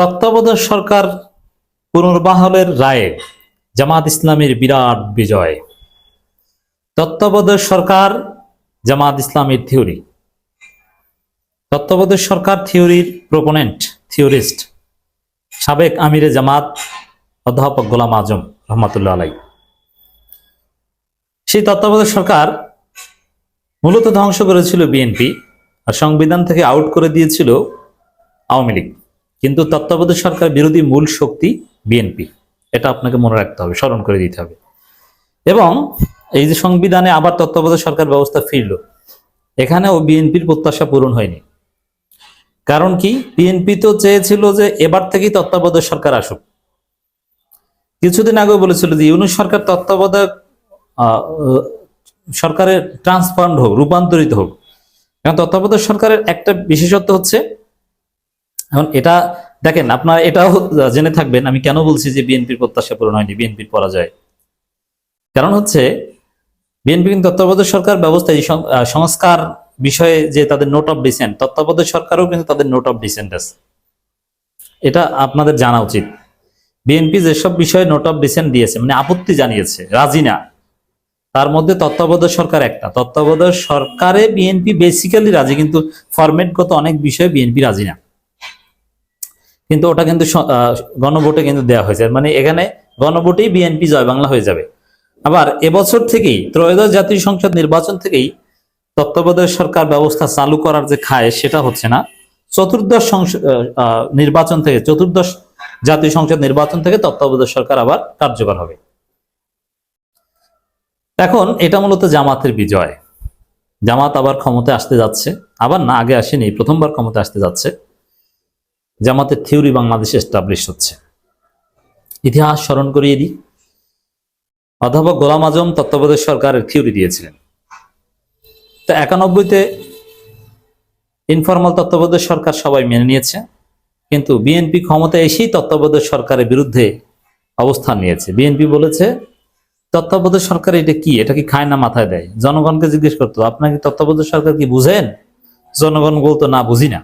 তত্ত্বাবধায়ক সরকার পুনর্বহালের রায়ে জামাত ইসলামের বিরাট বিজয়। তত্ত্বাবধায়ক সরকার, জামাত ইসলামের থিওরি। তত্ত্বাবধায়ক সরকার থিওরির প্রোপোনেন্ট, থিওরিস্ট, সাবেক আমিরে জামাত অধ্যাপক গোলাম আজম রহমতুল্লাহ আলাই সেই তত্ত্বাবধায়ক সরকার মূলত ধ্বংস করেছিল বিএনপি আর সংবিধান থেকে আউট করে দিয়েছিল আওয়ামী লীগ। কিন্তু তত্ত্বাবধায়ক সরকার বিরোধী মূল শক্তি বিএনপি এটা আপনাকে মনে রাখতে হবে, স্মরণ করে দিতে হবে। এবং এই যে সংবিধানে আবার তত্ত্বাবধায়ক সরকার ব্যবস্থা ফিরল, এখানেও বিএনপির প্রত্যাশা পূরণ হয়নি। কারণ কি? বিএনপি তো চেয়েছিল যে এবার থেকেই তত্ত্বাবধায়ক সরকার আসুক। কিছুদিন আগে বলেছিল যে ইউনুস সরকার তত্ত্বাবধায়ক সরকারের ট্রান্সফান্ড হোক, রূপান্তরিত হোক। এখন তত্ত্বাবধায়ক সরকারের একটা বিশেষত্ব হচ্ছে এখন এটা, দেখেন, আপনারা এটাও জেনে থাকবেন, আমি কেন বলছি যে বিএনপির প্রত্যাশা পূরণ হয়নি, বিএনপির পরাজয়। কারণ হচ্ছে, বিএনপি কিন্তু তত্ত্বাবধায়ক সরকার ব্যবস্থা এই সং- সংস্কার বিষয়ে যে তাদের নোট অফ ডিসেন্ট তত্ত্বাবধায়ক সরকারও কিন্তু তাদের নোট অফ ডিসেন্ট আছে। এটা আপনাদের জানা উচিত। বিএনপি যেসব বিষয়ে নোট অফ ডিসেন্ট দিয়েছে মানে আপত্তি জানিয়েছে, রাজি না, তার মধ্যে তত্ত্বাবধায়ক সরকার একটা। তত্ত্বাবধায়ক সরকারে বিএনপি বেসিক্যালি রাজি, কিন্তু ফরম্যাটগত অনেক বিষয়ে বিএনপি রাজি না। কিন্তু ওটা কিন্তু গণভোটে কিন্তু দেওয়া হয়েছে। মানে এখানে গণভোটেই বিএনপি জয় বাংলা হয়ে যাবে। আবার এবছর থেকেই ত্রয়োদশ জাতীয় সংসদ নির্বাচন থেকেই তত্ত্বাবধায়ক সরকার ব্যবস্থা চালু করার যে খায়, সেটা হচ্ছে না। চতুর্দশ নির্বাচন থেকে, চতুর্দশ জাতীয় সংসদ নির্বাচন থেকে তত্ত্বাবধায়ক সরকার আবার কার্যকর হবে। এখন এটা মূলত জামাতের বিজয়। জামাত আবার ক্ষমতায় আসতে যাচ্ছে। আবার না, আগে আসেনি, প্রথমবার ক্ষমতায় আসতে যাচ্ছে। জামাতের থিওরি বাংলাদেশে এস্টাবলিশ হচ্ছে। ইতিহাস স্মরণ করিয়ে দিই। অধ্যাপক গোলাম আজম তত্ত্বাবধায়ক সরকারের থিওরি দিয়েছিলেন। তো একানব্বইতে ইনফরমাল তত্ত্বাবধায়ক সরকার সবাই মেনে নিয়েছে, কিন্তু বিএনপি ক্ষমতায় এসেই তত্ত্বাবধায়ক সরকারের বিরুদ্ধে অবস্থান নিয়েছে। বিএনপি বলেছে, তত্ত্বাবধায়ক সরকার এটা কি? এটা কি খায় না মাথায় দেয়? জনগণকে জিজ্ঞেস করতো আপনার কি তত্ত্বাবধায়ক সরকার কি বুঝেন? জনগণ বলতো, না, বুঝি না।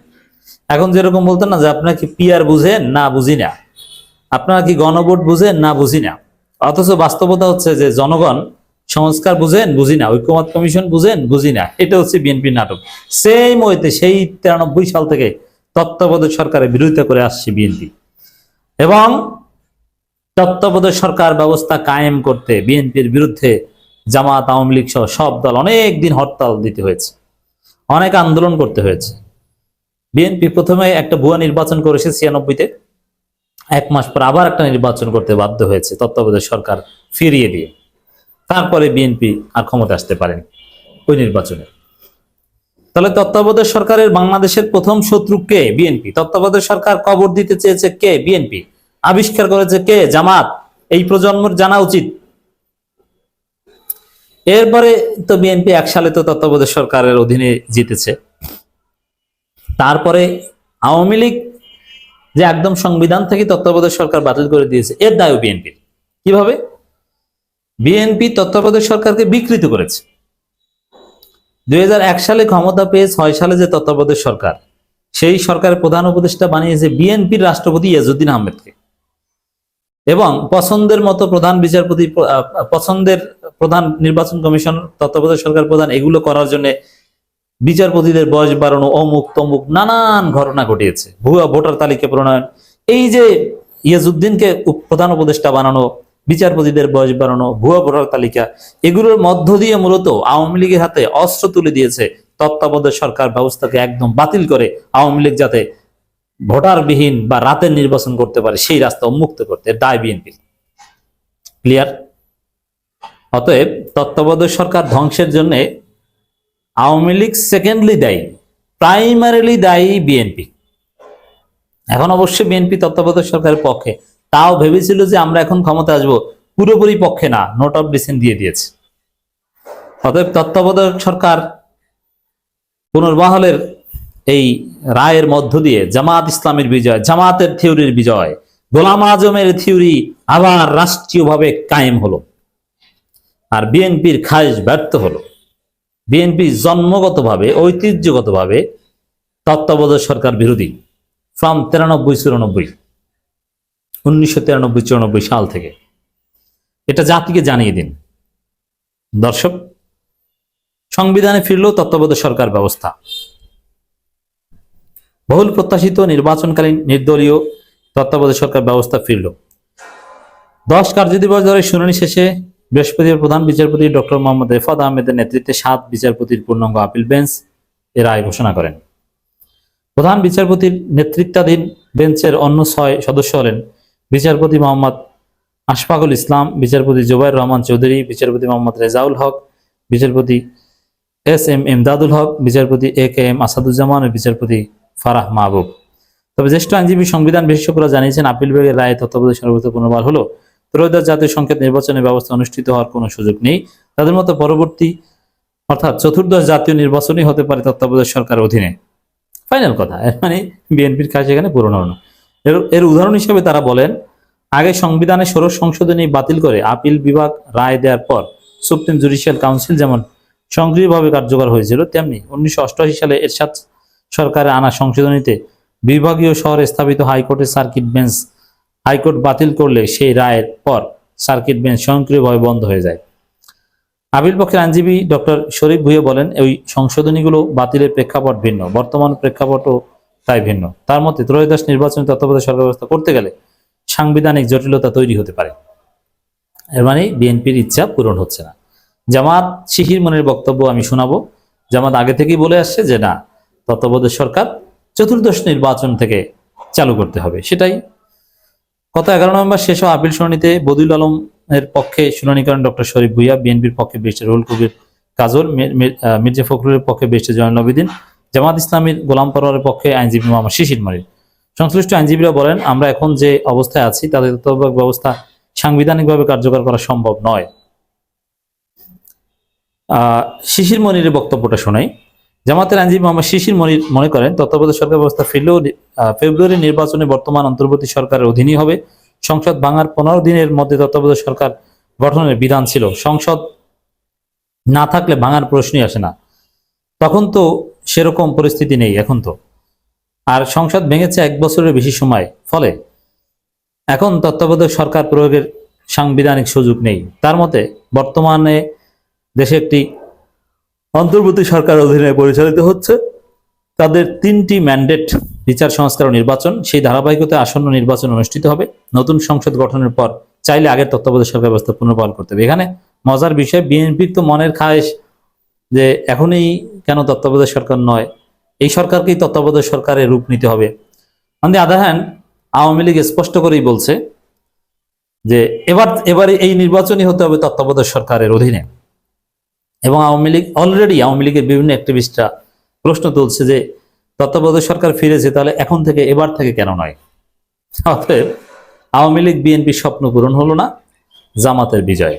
এখন যেরকম বলতেন না যে আপনারা কি পিয়ার বুঝেন না বুঝি না। আপনারা কি গণভোট বুঝেন না বুঝি না? অথচ বাস্তবতা হচ্ছে যে জনগণ সংস্কার বুঝেন বুঝি না। ঐক্যমত কমিশন বুঝেন বুঝি না। এটা হচ্ছে বিএনপির নাটক। সেম ওয়েতে সেই তিরানব্বই সাল থেকে তত্ত্বাবধায়ক সরকারের বিরোধিতা করে আসছে বিএনপি। এবং তত্ত্বাবধায়ক সরকার ব্যবস্থা কায়েম করতে বিএনপির বিরুদ্ধে জামাত, আওয়ামী লীগ সহ সব দল অনেক দিন হরতাল দিতে হয়েছে। অনেক আন্দোলন করতে হয়েছে। বিএনপি প্রথমে একটা ভুয়া নির্বাচন করেছে ছিয়ানব্বইতে। এক মাস পর আবার একটা নির্বাচন করতে বাধ্য হয়েছে তত্ত্বাবধায়ক সরকার ফিরিয়ে দিয়ে। তারপরে বিএনপি আর ক্ষমতা আসতে পারেনি ওই নির্বাচনে। তাহলে তত্ত্বাবধায়ক সরকারের বাংলাদেশের প্রথম শত্রু কে? বিএনপি। তত্ত্বাবধায়ক সরকার কবর দিতে চেয়েছে কে? বিএনপি। আবিষ্কার করেছে কে? জামাত। এই প্রজন্মের জানা উচিত। এরপরে তো বিএনপি এক সালে তো তত্ত্বাবধায়ক সরকারের অধীনে জিতেছে। তারপরে আওয়ামী লীগ যে একদম সংবিধান থেকে তত্ত্বাবধায়ক সরকার বাতিল করে দিয়েছে, এর দায় বিএনপির কীভাবে? বিএনপি তত্ত্বাবধায়ক সরকারকে বিকৃত করেছে। দুই সালে ক্ষমতা পেয়ে ছয় সালে যে তত্ত্বাবধায়ক সরকার, সেই সরকারের প্রধান উপদেষ্টা বানিয়েছে বিএনপির রাষ্ট্রপতি ইয়াজুদ্দিন আহমেদকে। এবং পছন্দের মতো প্রধান বিচারপতি পছন্দের প্রধান নির্বাচন কমিশন, তত্ত্বাবধায়ক সরকার প্রধান, এগুলো করার জন্য বিচারপতিদের বয়স বাড়ানো অমুক তমুক নানান ঘটনা ঘটিয়েছে। ভুয়া ভোটার তালিকা প্রণয়ন, এই যে ইয়াজুদ্দিনকে প্রধান উপদেষ্টা বানানো, বিচারপতিদের বয়স বাড়ানো, ভুয়া ভোটার তালিকা, এগুলোর মধ্য দিয়ে মূলত আওয়ামী লীগের হাতে অস্ত্র তুলে দিয়েছে তত্ত্বাবধায়ক সরকার ব্যবস্থাকে একদম বাতিল করে আওয়ামী লীগ যাতে ভোটারবিহীন বা রাতের নির্বাচন করতে পারে, সেই রাস্তা উন্মুক্ত করতে, দায় বিএনপি। ক্লিয়ার? অতএব তত্ত্বাবধায়ক সরকার ধ্বংসের জন্য আওয়ামী লীগ সেকেন্ডলি দায়ী প্রাইমারিলি দায়ী বিএনপি এখন অবশ্যই বিএনপি তত্ত্বাবধায়ক সরকারের পক্ষে। তাও ভেবেছিল যে আমরা এখন ক্ষমতা আসব, পুরোপুরি পক্ষে না নোট অফ ডিসেন্ট দিয়ে দিয়েছে। অতএব তত্ত্বাবধায়ক সরকার পুনর্বহালের এই রায়ের মধ্য দিয়ে জামাত ইসলামের বিজয়, জামাতের থিওরির বিজয়, গোলাম আজমের থিওরি আবার রাষ্ট্রীয়ভাবে কায়েম হলো। আর বিএনপির খায়েশ ব্যর্থ হলো। বিএনপি জন্মগতভাবে, ঐতিহ্যগতভাবে তত্ত্বাবধায়ক সরকার বিরোধী ফ্রম তিরানব্বই চুরানব্বই, উনিশশো তিরানব্বই চুরানব্বই সাল থেকে। এটা জাতিকে জানিয়ে দিন। দর্শক, সংবিধানে ফিরল তত্ত্বাবধায়ক সরকার ব্যবস্থা। বহুল প্রত্যাশিত নির্বাচনকালীন নির্দলীয় তত্ত্বাবধায়ক সরকার ব্যবস্থা ফিরল। দশ কার্যদিবস ধরে শুনানি শেষে বৃহস্পতিবার প্রধান বিচারপতি ডক্টর মোহাম্মদ রেফাত আহমেদের নেতৃত্বে সাত বিচারপতির পূর্ণাঙ্গ আপিল বেঞ্চ এ রায় ঘোষণা করেন। প্রধান বিচারপতির নেতৃত্বাধীন বেঞ্চের অন্য ছয় সদস্য হলেন বিচারপতি মোহাম্মদ আশফাকুল ইসলাম, বিচারপতি জুবাইর রহমান চৌধুরী, বিচারপতি মোহাম্মদ রেজাউল হক, বিচারপতি এস এম এমদাদুল হক, বিচারপতি এ কে এম আসাদুজ্জামান ও বিচারপতি ফারাহ মাহবুব। তবে জ্যেষ্ঠ আইনজীবী সংবিধান বিশেষজ্ঞরা জানিয়েছেন, আপিল বিভাগের রায় তত্ত্বাবধায়ক সর্বোচ্চ পুনর্বার হলো। ত্রয়োদশ জাতীয় সংসদ নির্বাচনের ব্যবস্থা অনুষ্ঠিত হওয়ার কোনো সুযোগ নেই। তাদের মতো পরবর্তী, অর্থাৎ চতুর্দশ জাতীয় নির্বাচনই হতে পারে তত্ত্বাবধায়ক সরকার অধীনে। ফাইনাল কথা মানে বিএনপির কাজ এখানে পূরণ হলো এর উদাহরণ হিসেবে তারা বলেন, আগে সংবিধানে ষোড়শ সংশোধনী বাতিল করে আপিল বিভাগ রায় দেওয়ার পর সুপ্রিম জুডিশিয়াল কাউন্সিল যেমন সক্রিয়ভাবে কার্যকর হয়েছিল, তেমনি উনিশশো অষ্টআশি সালে এরশাদ সরকারের আনা সংশোধনীতে বিভাগীয় শহরে স্থাপিত হাইকোর্টের সার্কিট বেঞ্চ হাইকোর্ট বাতিল করলে সেই রায়ের পর সার্কিট বেঞ্চ স্বয়ংক্রিয়ভাবে বন্ধ হয়ে যায়। আপিল পক্ষের আইনজীবী ডক্টর শরীফ ভুইয়া বলেন ওই সংশোধনীগুলো বাতিলের প্রেক্ষাপট ভিন্ন, বর্তমান প্রেক্ষাপটও তাই ভিন্ন। তার মতে, ত্রয়োদশ নির্বাচনী তত্ত্বাবধায়ক সরকার ব্যবস্থা করতে গেলে সাংবিধানিক জটিলতা তৈরি হতে পারে। এর মানে বিএনপির ইচ্ছা পূরণ হচ্ছে না। জামাত শিহির মনের বক্তব্য আমি শোনাবো। জামাত আগে থেকেই বলে আসছে যে, না, তত্ত্বাবধায়ক সরকার চতুর্দশ নির্বাচন থেকে চালু করতে হবে। সেটাই গত এগারো নভেম্বর শেষ হওয়া আপিল শুনানিতে বদিউল আলমের পক্ষে শুনানি করেন ডক্টর শরীফ ভুইয়া, বিএনপির পক্ষে বেস্টে রুল কবির কাজল মির্জা ফখরুলের পক্ষে বেস্টে জয়নুল আবেদিন জামাত ইসলামীর গোলাম পরোয়ারের পক্ষে আইনজীবী মোহাম্মদ শিশির মনির সংশ্লিষ্ট আইনজীবীরা বলেন, আমরা এখন যে অবস্থায় আছি, তাদের তত্ত্বাবধায়ক ব্যবস্থা সাংবিধানিকভাবে কার্যকর করা সম্ভব নয়। শিশির মনিরের বক্তব্যটা শোনাই। জামাতের আইনজীবী মোহাম্মদ শিশির মনে করেন, তত্ত্বাবধায়ক সরকার ব্যবস্থা ফিরলেও ফেব্রুয়ারি নির্বাচনে বর্তমান অন্তর্বর্তী সরকারের অধীনই হবে। সংসদ ভাঙার পনেরো দিনের মধ্যে তত্ত্বাবধায়ক সরকার গঠনের বিধান ছিল। সংসদ না থাকলে ভাঙার প্রশ্নই আসে না। তখন তো সেরকম পরিস্থিতি নেই, এখন তো। আর সংসদ ভেঙেছে এক বছরের বেশি সময়, ফলে এখন তত্ত্বাবধায়ক সরকার প্রয়োগের সাংবিধানিক সুযোগ নেই। তার মতে, বর্তমানে দেশে একটি অন্তর্বর্তী সরকার অধীনে পরিচালিত হচ্ছে। তাদের তিনটি ম্যান্ডেট বিচার সংস্কার ও নির্বাচন, সেই ধারাবাহিকতায় আসন্ন নির্বাচন অনুষ্ঠিত হবে। নতুন সংসদ গঠনের পর চাইলে আগের তত্ত্বাবধায়ক সরকার ব্যবস্থা পুনর্বহাল করতে হবে। এখানে মজার বিষয়, বিএনপির তো মনের খায়েশ যে এখনই কেন তত্ত্বাবধায়ক সরকার নয়, এই সরকারকেই তত্ত্বাবধায়ক সরকারের রূপ নিতে হবে। On the other hand Awami League স্পষ্ট করেই বলছে যে এবার, এবারে এই নির্বাচনই হতে হবে তত্ত্বাবধায়ক সরকারের অধীনে। এবং আওয়ামী লীগ অলরেডি আওয়ামী লীগের বিভিন্ন অ্যাক্টিভিস্টরা প্রশ্ন তুলছে যে তত্ত্বাবধায়ক সরকার ফিরেছে, তাহলে এখন থেকে এবার থেকে কেন নয়? অতএব আওয়ামী লীগ বিএনপির স্বপ্ন পূরণ হলো না, জামাতের বিজয়।